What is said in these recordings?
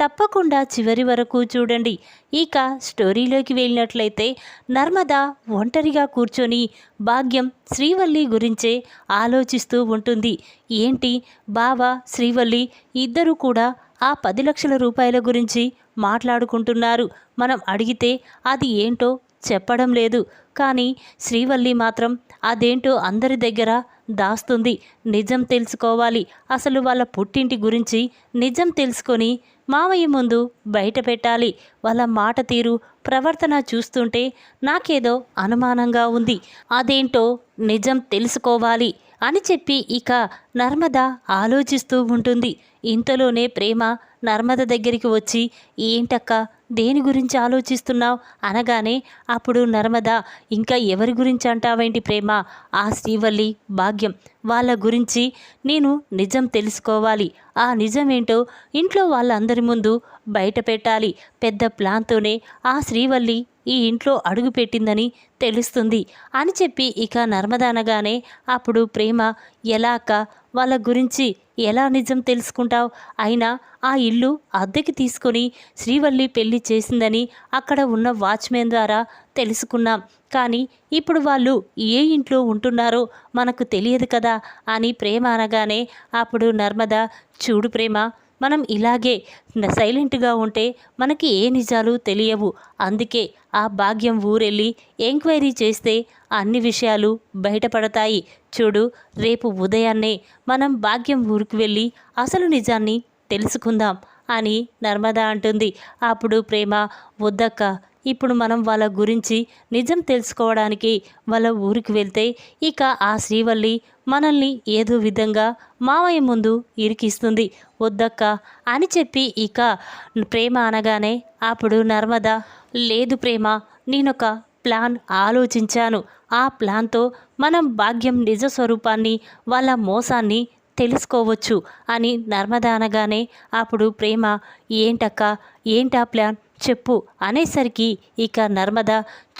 తప్పకుండా చివరి వరకు చూడండి. ఇక స్టోరీలోకి వెళ్ళినట్లయితే నర్మద ఒంటరిగా కూర్చొని భాగ్యం శ్రీవల్లి గురించే ఆలోచిస్తూ ఉంటుంది. ఏంటి? బావ శ్రీవల్లి ఇద్దరు కూడా ఆ పది లక్షల రూపాయల గురించి మాట్లాడుకుంటున్నారు. మనం అడిగితే అది ఏంటో చెప్పడం లేదు. కానీ శ్రీవల్లి మాత్రం అదేంటో అందరి దగ్గర దాస్తుంది. నిజం తెలుసుకోవాలి. అసలు వాళ్ళ పుట్టింటి గురించి నిజం తెలుసుకొని మావయ్య ముందు బయట పెట్టాలి. వాళ్ళ మాట తీరు ప్రవర్తన చూస్తుంటే నాకేదో అనుమానంగా ఉంది. అదేంటో నిజం తెలుసుకోవాలి అని చెప్పి ఇక నర్మద ఆలోచిస్తూ ఉంటుంది. ఇంతలోనే ప్రేమ నర్మద దగ్గరికి వచ్చి ఏంటక్క దేని గురించి ఆలోచిస్తున్నావు? అనగానే అప్పుడు నర్మద ఇంకా ఎవరి గురించి అంటావేంటి ప్రేమ? ఆ శ్రీవల్లి భాగ్యం. వాళ్ళ గురించి నేను నిజం తెలుసుకోవాలి. ఆ నిజమేంటో ఇంట్లో వాళ్ళందరి ముందు బయట పెట్టాలి. పెద్ద ప్లాన్తోనే ఆ శ్రీవల్లి ఈ ఇంట్లో అడుగుపెట్టిందని తెలుస్తుంది అని చెప్పి ఇక నర్మద అనగానే అప్పుడు ప్రేమ ఎలా అక్క? వాళ్ళ గురించి ఎలా నిజం తెలుసుకుంటావు? అయినా ఆ ఇల్లు అద్దెకి తీసుకొని శ్రీవల్లి పెళ్ళి చేసిందని అక్కడ ఉన్న వాచ్మెన్ ద్వారా తెలుసుకున్నాం. కానీ ఇప్పుడు వాళ్ళు ఏ ఇంట్లో ఉంటున్నారో మనకు తెలియదు కదా అని ప్రేమ అనగానే అప్పుడు నర్మద చూడు ప్రేమ మనం ఇలాగే సైలెంట్గా ఉంటే మనకి ఏ నిజాలు తెలియవు. అందుకే ఆ భాగ్యం ఊరెళ్ళి ఎంక్వైరీ చేస్తే అన్ని విషయాలు బయటపడతాయి. చూడు రేపు ఉదయాన్నే మనం భాగ్యం ఊరికి వెళ్ళి అసలు నిజాన్ని తెలుసుకుందాం అని నర్మద అంటుంది. అప్పుడు ప్రేమ వద్దక్క ఇప్పుడు మనం వాళ్ళ గురించి నిజం తెలుసుకోవడానికి వాళ్ళ ఊరికి వెళ్తే ఇక ఆ శ్రీవల్లి మనల్ని ఏదో విధంగా మావయ్య ముందు ఇరికిస్తుంది. వద్దక్క అని చెప్పి ఇక ప్రేమ అనగానే అప్పుడు నర్మద లేదు ప్రేమ నేనొక ప్లాన్ ఆలోచించాను. ఆ ప్లాన్తో మనం భాగ్యం నిజ స్వరూపాన్ని వాళ్ళ మోసాన్ని తెలుసుకోవచ్చు అని నర్మదానగానే అప్పుడు ప్రేమ ఏంటక్క? ఏంటా ప్లాన్? చెప్పు అనేసరికి ఇక నర్మద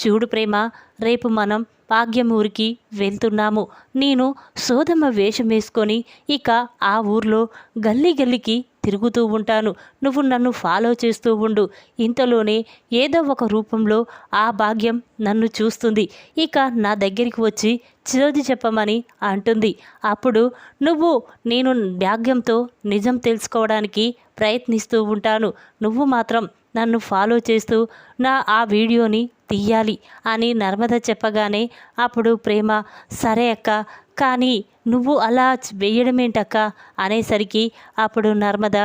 చూడు ప్రేమ రేపు మనం భాగ్యం ఊరికి వెళ్తున్నాము. నేను సోదమ్మ వేషం వేసుకొని ఇక ఆ ఊర్లో గల్లీ గల్లీకి తిరుగుతూ ఉంటాను. నువ్వు నన్ను ఫాలో చేస్తూ ఉండు. ఇంతలోనే ఏదో ఒక రూపంలో ఆ భాగ్యం నన్ను చూస్తుంది. ఇక నా దగ్గరికి వచ్చి చిరోది చెప్పమని అంటుంది. అప్పుడు నువ్వు నేను భాగ్యంతో నిజం తెలుసుకోవడానికి ప్రయత్నిస్తూ ఉంటాను. నువ్వు మాత్రం నన్ను ఫాలో చేస్తూ నా ఆ వీడియోని తీయాలి అని నర్మద చెప్పగానే అప్పుడు ప్రేమ సరే అక్క కానీ నువ్వు అలా వేయడమేంటక్క? అనేసరికి అప్పుడు నర్మద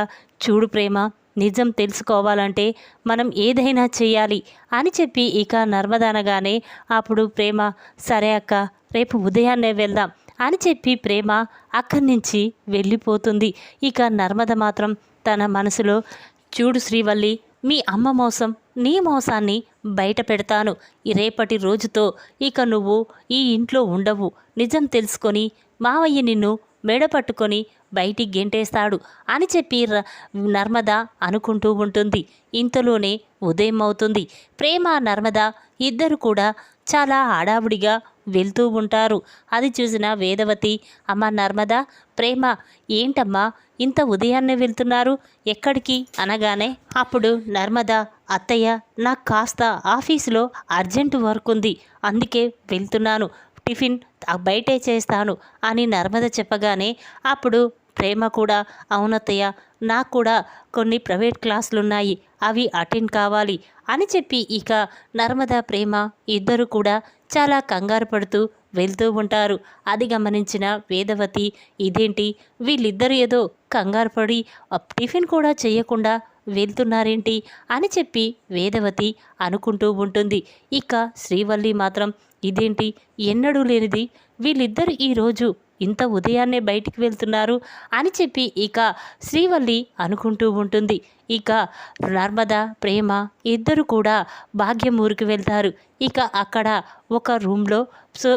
చూడు ప్రేమ నిజం తెలుసుకోవాలంటే మనం ఏదైనా చేయాలి అని చెప్పి ఇక నర్మదనగానే అప్పుడు ప్రేమ సరే అక్క రేపు ఉదయాన్నే వెళ్దాం అని చెప్పి ప్రేమ అక్కడి నుంచి వెళ్ళిపోతుంది. ఇక నర్మద మాత్రం తన మనసులో చూడు శ్రీవల్లి మీ అమ్మ మోసం నీ మోసాన్ని బయట పెడతాను. రేపటి రోజుతో ఇక నువ్వు ఈ ఇంట్లో ఉండవు. నిజం తెలుసుకొని మావయ్య నిన్ను మెడ పట్టుకొని బయటికి గెంటేస్తాడు అని చెప్పి నర్మద అనుకుంటూ ఉంటుంది. ఇంతలోనే ఉదయం అవుతుంది ప్రేమ నర్మద ఇద్దరు కూడా చాలా హడావుడిగా వెళ్తూ ఉంటారు. అది చూసిన వేదవతి అమ్మ నర్మదా ప్రేమ ఏంటమ్మా ఇంత ఉదయాన్నే వెళ్తున్నారు? ఎక్కడికి? అనగానే అప్పుడు నర్మదా అత్తయ్య నాకు కాస్త ఆఫీసులో అర్జెంటు వర్క్ ఉంది. అందుకే వెళ్తున్నాను. టిఫిన్ బయటే చేస్తాను అని నర్మద చెప్పగానే అప్పుడు ప్రేమ కూడా అవునత్తయ్య నాకు కూడా కొన్ని ప్రైవేట్ క్లాసులు ఉన్నాయి అవి అటెండ్ కావాలి. అని చెప్పి ఇక నర్మదా ప్రేమ ఇద్దరు కూడా చాలా కంగారు పడుతూ వెళ్తూ ఉంటారు. అది గమనించిన వేదవతి ఇదేంటి? వీళ్ళిద్దరు ఏదో కంగారు పడి టిఫిన్ కూడా చేయకుండా వెళ్తున్నారేంటి? అని చెప్పి వేదవతి అనుకుంటూ ఉంటుంది. ఇక శ్రీవల్లి మాత్రం ఇదేంటి? ఎన్నడూ లేనిది వీళ్ళిద్దరు ఈరోజు ఇంత ఉదయాన్నే బయటికి వెళ్తున్నారు అని చెప్పి ఇక శ్రీవల్లి అనుకుంటూ ఉంటుంది. ఇక నర్మద ప్రేమ ఇద్దరు కూడా భాగ్యం ఊరికి వెళ్తారు. ఇక అక్కడ ఒక రూమ్లో సో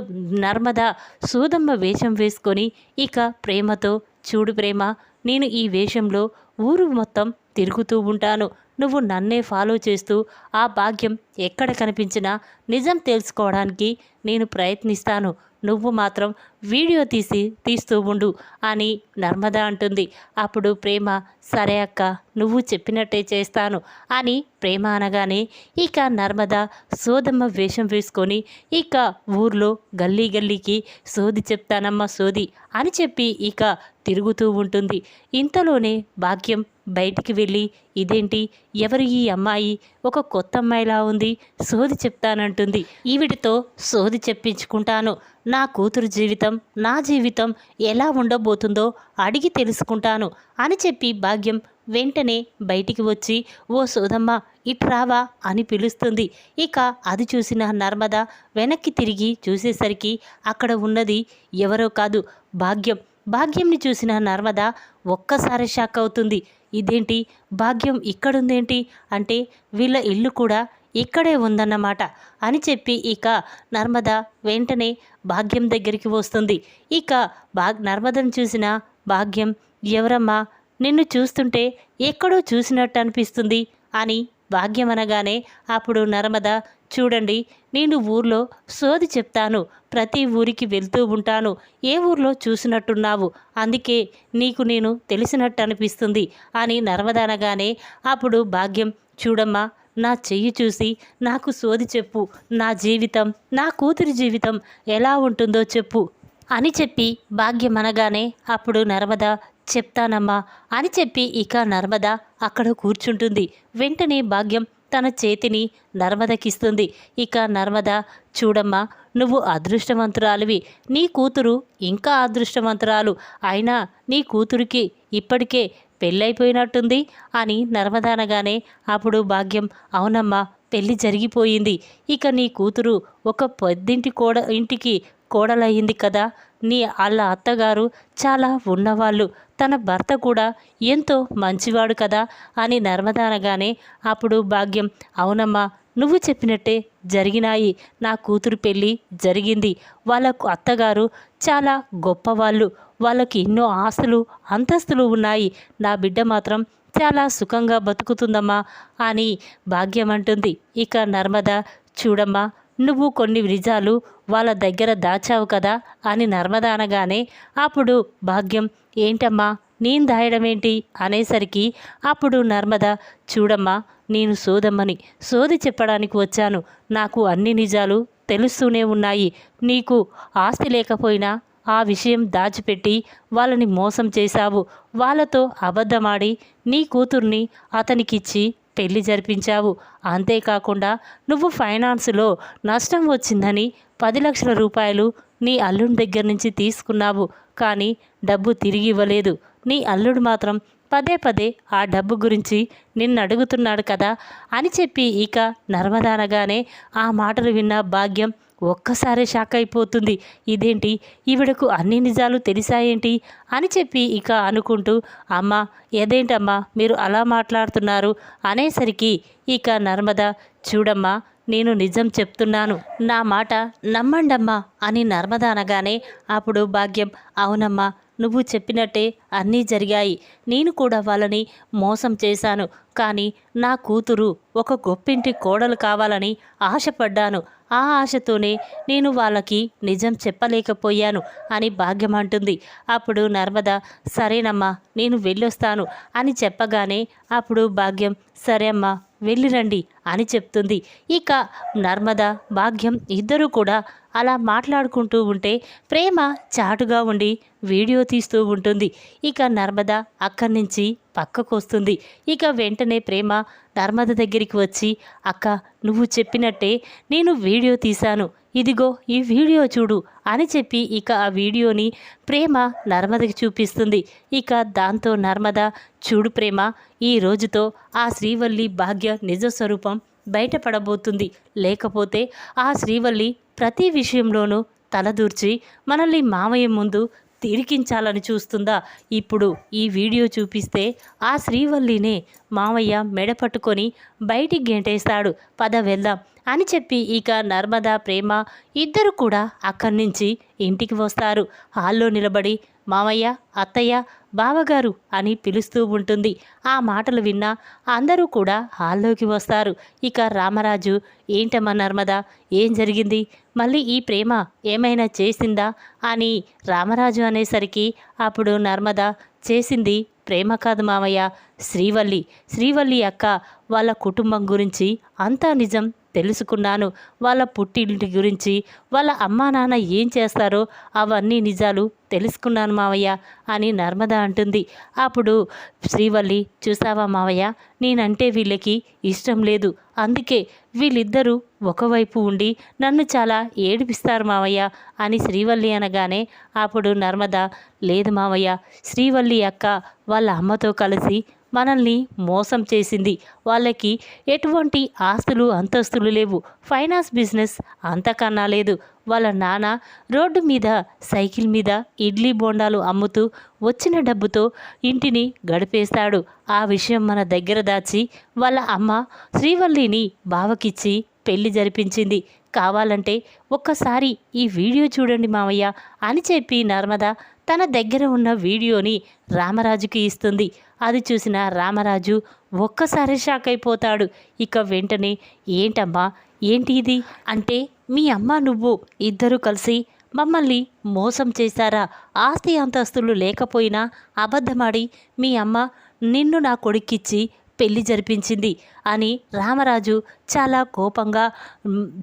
నర్మద సూదమ్మ వేషం వేసుకొని ఇక ప్రేమతో చూడు ప్రేమ నేను ఈ వేషంలో ఊరు మొత్తం తిరుగుతూ ఉంటాను. నువ్వు నన్నే ఫాలో చేస్తూ ఆ భాగ్యం ఎక్కడ కనిపించినా నిజం తెలుసుకోవడానికి నేను ప్రయత్నిస్తాను. నువ్వు మాత్రం వీడియో తీసి తీస్తూ ఉండు అని నర్మద అంటుంది. అప్పుడు ప్రేమ సరే అక్క నువ్వు చెప్పినట్టే చేస్తాను అని ప్రేమ అనగానే ఇక నర్మద సోదమ్మ వేషం వేసుకొని ఇక ఊర్లో గల్లీ గల్లీకి సోది చెప్తానమ్మ సోది అని చెప్పి ఇక తిరుగుతూ ఉంటుంది. ఇంతలోనే భాగ్యం బయటికి వెళ్ళి ఇదేంటి? ఎవరు ఈ అమ్మాయి? ఒక కొత్త అమ్మాయిలా ఉంది సోది చెప్తానంటుంది. ఈవిడితో సోది చెప్పించుకుంటాను నా కూతురు జీవితం నా జీవితం ఎలా ఉండబోతుందో అడిగి తెలుసుకుంటాను అని చెప్పి భాగ్యం వెంటనే బయటికి వచ్చి ఓ సోదమ్మ ఇట్రావా అని పిలుస్తుంది. ఇక అది చూసిన నర్మద వెనక్కి తిరిగి చూసేసరికి అక్కడ ఉన్నది ఎవరో కాదు భాగ్యం. భాగ్యంని చూసిన నర్మద ఒక్కసారి షాక్ అవుతుంది. ఇదేంటి? భాగ్యం ఇక్కడుందేంటి? అంటే వీళ్ళ ఇల్లు కూడా ఇక్కడే ఉందన్నమాట అని చెప్పి ఇక నర్మద వెంటనే భాగ్యం దగ్గరికి వస్తుంది. ఇక భా నర్మదను చూసిన భాగ్యం ఎవరమ్మా నిన్ను చూస్తుంటే ఎక్కడో చూసినట్టు అనిపిస్తుంది అని భాగ్యం అనగానే అప్పుడు నర్మద చూడండి నేను ఊర్లో సోది చెప్తాను. ప్రతి ఊరికి వెళ్తూ ఉంటాను. ఏ ఊర్లో చూసినట్టున్నావు? అందుకే నీకు నేను తెలిసినట్టు అనిపిస్తుంది అని నర్మద అనగానే అప్పుడు భాగ్యం చూడమ్మా నా చెయ్యి చూసి నాకు సోది చెప్పు. నా జీవితం నా కూతురి జీవితం ఎలా ఉంటుందో చెప్పు. అని చెప్పి భాగ్యం అనగానే అప్పుడు నర్మద చెప్తానమ్మా అని చెప్పి ఇక నర్మద అక్కడ కూర్చుంటుంది. వెంటనే భాగ్యం తన చేతిని నర్మదకిస్తుంది. ఇక నర్మద చూడమ్మా నువ్వు అదృష్టవంతురాలివి. నీ కూతురు ఇంకా అదృష్టవంతురాలు. అయినా నీ కూతురికి ఇప్పటికే పెళ్ళైపోయినట్టుంది అని నర్మదానగానే అప్పుడు భాగ్యం అవునమ్మా పెళ్ళి జరిగిపోయింది. ఇక నీ కూతురు ఒక పొద్దింటి కోడ ఇంటికి కోడలయ్యింది కదా. నీ వాళ్ళ అత్తగారు చాలా ఉన్నవాళ్ళు. తన భర్త కూడా ఎంతో మంచివాడు కదా అని నర్మదానగానే అప్పుడు భాగ్యం అవునమ్మా నువ్వు చెప్పినట్టే జరిగినాయి. నా కూతురు పెళ్ళి జరిగింది. వాళ్ళ అత్తగారు చాలా గొప్పవాళ్ళు. వాళ్ళకి ఎన్నో ఆస్తులు అంతస్తులు ఉన్నాయి. నా బిడ్డ మాత్రం చాలా సుఖంగా బతుకుతుందమ్మా అని భాగ్యం అంటుంది. ఇక నర్మద చూడమ్మా నువ్వు కొన్ని నిజాలు వాళ్ళ దగ్గర దాచావు కదా అని నర్మద అనగానే అప్పుడు భాగ్యం ఏంటమ్మా నేను దాయడమేంటి అనేసరికి అప్పుడు నర్మద చూడమ్మా నేను సోదమ్మని సోది చెప్పడానికి వచ్చాను. నాకు అన్ని నిజాలు తెలుస్తూనే ఉన్నాయి. నీకు ఆస్తి లేకపోయినా ఆ విషయం దాచిపెట్టి వాళ్ళని మోసం చేశావు. వాళ్ళతో అబద్ధమాడి నీ కూతుర్ని అతనికిచ్చి పెళ్ళి జరిపించావు. అంతేకాకుండా నువ్వు ఫైనాన్స్లో నష్టం వచ్చిందని పది లక్షల రూపాయలు నీ అల్లుడి దగ్గర నుంచి తీసుకున్నావు. కానీ డబ్బు తిరిగి ఇవ్వలేదు. నీ అల్లుడు మాత్రం పదే పదే ఆ డబ్బు గురించి నిన్ను అడుగుతున్నాడు కదా అని చెప్పి ఇక నర్మదానగానే ఆ మాటలు విన్న భాగ్యం ఒక్కసారి షాక్ అయిపోతుంది. ఇదేంటి? ఈవిడకు అన్ని నిజాలు తెలిసాయేంటి? అని చెప్పి ఇక అనుకుంటూ అమ్మ ఏదేంటమ్మా మీరు అలా మాట్లాడుతున్నారు అనేసరికి ఇక నర్మద చూడమ్మా నేను నిజం చెప్తున్నాను నా మాట నమ్మండమ్మా అని నర్మద అనగానే అప్పుడు భాగ్యం అవునమ్మా నువ్వు చెప్పినట్టే అన్నీ జరిగాయి. నేను కూడా వాళ్ళని మోసం చేశాను. కానీ నా కూతురు ఒక గొప్పింటి కోడలు కావాలని ఆశపడ్డాను. ఆ ఆశతోనే నేను వాళ్ళకి నిజం చెప్పలేకపోయాను అని భాగ్యం అంటుంది. అప్పుడు నర్మద సరేనమ్మా నేను వెళ్ళొస్తాను అని చెప్పగానే అప్పుడు భాగ్యం సరే అమ్మా వెళ్ళిరండి అని చెప్తుంది. ఇక నర్మద భాగ్యం ఇద్దరూ కూడా అలా మాట్లాడుకుంటూ ఉంటే ప్రేమ చాటుగా ఉండి వీడియో తీస్తూ ఉంటుంది. ఇక నర్మద అక్కడి నుంచి పక్కకు వస్తుంది ఇక వెంటనే ప్రేమ నర్మద దగ్గరికి వచ్చి అక్క నువ్వు చెప్పినట్టే నేను వీడియో తీశాను. ఇదిగో ఈ వీడియో చూడు అని చెప్పి ఇక ఆ వీడియోని ప్రేమ నర్మదకి చూపిస్తుంది. ఇక దాంతో నర్మద చూడు ప్రేమ ఈ రోజుతో ఆ శ్రీవల్లి భాగ్య నిజ స్వరూపం బయటపడబోతుంది. లేకపోతే ఆ శ్రీవల్లి ప్రతి విషయంలోనూ తలదూర్చి మనల్ని మామయ్య ముందు తిరికించాలని చూస్తుందా? ఇప్పుడు ఈ వీడియో చూపిస్తే ఆ శ్రీవల్లినే మామయ్య మెడ పట్టుకొని బయటికి గెంటేస్తాడు. పద వెళ్దాం అని చెప్పి ఇక నర్మదా ప్రేమ ఇద్దరు కూడా అక్కడి నుంచి ఇంటికి వస్తారు. హాల్లో నిలబడి మామయ్య అత్తయ్య బావగారు అని పిలుస్తూ ఉంటుంది. ఆ మాటలు విన్నా అందరూ కూడా హాల్లోకి వస్తారు. ఇక రామరాజు ఏంటమ్మా నర్మదా ఏం జరిగింది? మళ్ళీ ఈ ప్రేమ ఏమైనా చేసిందా? అని రామరాజు అనేసరికి అప్పుడు నర్మద చేసింది ప్రేమ కాదు మావయ్య. శ్రీవల్లి. శ్రీవల్లి అక్క వాళ్ళ కుటుంబం గురించి అంతా నిజం తెలుసుకున్నాను. వాళ్ళ పుట్టింటి గురించి వాళ్ళ అమ్మా నాన్న ఏం చేస్తారో అవన్నీ నిజాలు తెలుసుకున్నాను మావయ్య అని నర్మద అంటుంది. అప్పుడు శ్రీవల్లి చూసావా మావయ్య నేనంటే వీళ్ళకి ఇష్టం లేదు. అందుకే వీళ్ళిద్దరూ ఒకవైపు ఉండి నన్ను చాలా ఏడిపిస్తారు మావయ్య అని శ్రీవల్లి అనగానే అప్పుడు నర్మద లేదు మావయ్య శ్రీవల్లి అక్క వాళ్ళ అమ్మతో కలిసి మనల్ని మోసం చేసింది. వాళ్ళకి ఎటువంటి ఆస్తులు అంతస్తులు లేవు. ఫైనాన్స్ బిజినెస్ అంతకన్నా లేదు. వాళ్ళ నాన్న రోడ్డు మీద సైకిల్ మీద ఇడ్లీ బోండాలు అమ్ముతూ వచ్చిన డబ్బుతో ఇంటిని గడిపేస్తాడు. ఆ విషయం మన దగ్గర దాచి వాళ్ళ అమ్మ శ్రీవల్లిని బావకిచ్చి పెళ్ళి జరిపించింది. కావాలంటే ఒక్కసారి ఈ వీడియో చూడండి మావయ్య అని చెప్పి నర్మద తన దగ్గర ఉన్న వీడియోని రామరాజుకి ఇస్తుంది. అది చూసిన రామరాజు ఒక్కసారి షాక్ అయిపోతాడు. ఇక వెంటనే ఏంటమ్మా? ఏంటి ఇది? అంటే మీ అమ్మ నువ్వు ఇద్దరు కలిసి మమ్మల్ని మోసం చేశారా? ఆస్తి అంతస్తులు లేకపోయినా అబద్ధమాడి మీ అమ్మ నిన్ను నా కొడుక్కిచ్చి పెళ్ళి జరిపించింది అని రామరాజు చాలా కోపంగా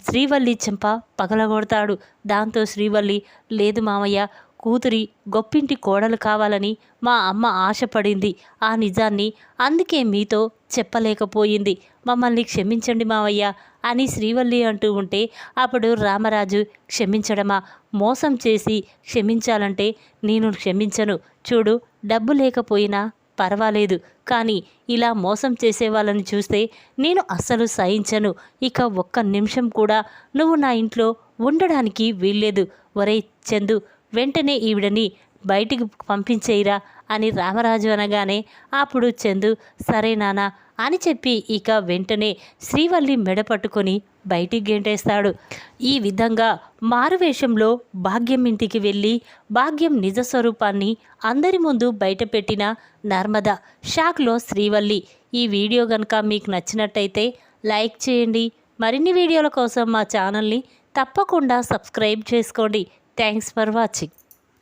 శ్రీవల్లి చెంప పగలగొడతాడు. దాంతో శ్రీవల్లి లేదు మామయ్య కూతురి గొప్పింటి కోడలు కావాలని మా అమ్మ ఆశపడింది. ఆ నిజాన్ని అందుకే మీతో చెప్పలేకపోయింది. మమ్మల్ని క్షమించండి మావయ్య అని శ్రీవల్లి అంటూ ఉంటే అప్పుడు రామరాజు క్షమించడమా? మోసం చేసి క్షమించాలంటే నేను క్షమించను. చూడు డబ్బు లేకపోయినా పర్వాలేదు. కానీ ఇలా మోసం చేసే వాళ్ళని చూస్తే నేను అస్సలు సహించను. ఇక ఒక్క నిమిషం కూడా నువ్వు నా ఇంట్లో ఉండడానికి వీల్లేదు. ఒరే చందు వెంటనే ఈవిడని బయటికి పంపించేయిరా అని రామరాజు అనగానే అప్పుడు చందు సరే నానా అని చెప్పి ఇక వెంటనే శ్రీవల్లి మెడ పట్టుకొని బయటికి గెంటేస్తాడు. ఈ విధంగా మారువేషంలో భాగ్యం ఇంటికి వెళ్ళి భాగ్యం నిజ స్వరూపాన్ని అందరి ముందు బయటపెట్టిన నర్మద షాక్లో శ్రీవల్లి. ఈ వీడియో కనుక మీకు నచ్చినట్టయితే లైక్ చేయండి. మరిన్ని వీడియోల కోసం మా ఛానల్ని తప్పకుండా సబ్స్క్రైబ్ చేసుకోండి. Thanks for watching.